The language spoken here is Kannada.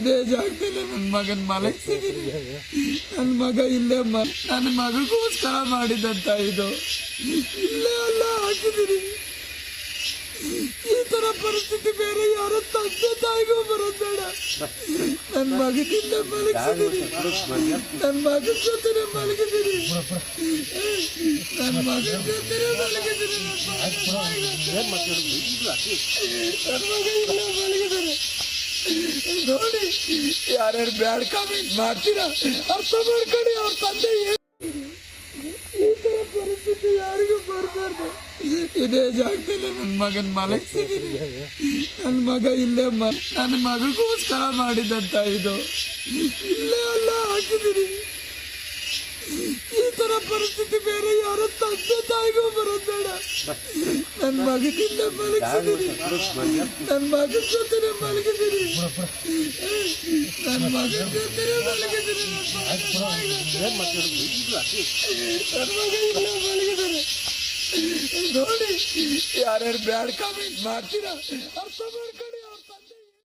ಇದೇ ಜಾಗದಲ್ಲಿ ನನ್ನ ಮಗನ್ ಮಲಗಿಸಿದೀನಿ ನನ್ನ ಮಗ ಇಲ್ಲೇ ನನ್ನ ಮಗಗೋಸ್ಕರ ಮಾಡಿದಂತ ಇದು. ಇಲ್ಲೇ ಅಲ್ಲ ಹಾಕಿದೀನಿ. ಈ ತರ ಪರಿಸ್ಥಿತಿ ಬೇರೆ ಯಾರ ತಂದೆ ತಾಯಿಗೂ ಬರೋದ್ ಬೇಡ ನನ್ನ ಮಗನ ಇಲ್ಲೇ ಮಲಗಿಸಿದೀನಿ ನನ್ನ ಮಗನ ಜೊತೆನೆ ಮಲಗಿದೀನಿ. ನನ್ನ ಮಗನ ಜೊತೆನೆ ಮಲಗಿದೀನಿ. ನನ್ನ ಮಗ ಇಲ್ಲೇ ನೋಡಿ ಯಾರ್ಯಾರು ಬ್ಯಾಡ್ ಕಾಮೆಂಟ್ ಮಾಡ್ತೀರಾ? ಅರ್ಥ ಮಾಡ್ಕೊಳ್ಳಿ, ಅವ್ರ ತಂದೆ ಈ ತರ ಪರಿಸ್ಥಿತಿ ಯಾರಿಗೂ ಬರಬಾರ್ದು. ಇದೇ ಜಾಗದಲ್ಲಿ ನನ್ನ ಮಗನ್ ಮಲಗಿಸಿದೀನಿ. ನನ್ನ ಮಗ ಇಲ್ಲೇ ಮ ನನ್ನ ಮಗಗೋಸ್ಕರ ಮಾಡಿದಂತ ಇದು. ಇಲ್ಲೇ ಅಲ್ಲ ಹಾಕಿದೀನಿ. ಈ ತರ ಪರಿಸ್ಥಿತಿ ಬೇರೆ ಯಾರ ತಾಯಿಗೂ ಬರೋದ್ ಬೇಡ ನನ್ನ ಮಗನ ಇಲ್ಲೇ ಮಲಗಿಸಿದೀನಿ ನನ್ನ ಮಗನ ಜೊತೆನೆ ಮಲಗಿದೀನಿ ನನ್ನ ಮಗನ ಜೊತೆನೆ ಮಲಗಿದೀನಿ ನನ್ನ ಮಗ ಇಲ್ಲೇ ಮಲಗಿದಾನೆ ನೋಡಿ ಯಾರ್ಯಾರು ಬ್ಯಾಡ್ ಕಾಮೆಂಟ್ ಮಾಡ್ತೀರಾ ಅರ್ಥ ಮಾಡ್ಕೊಳ್ಳಿ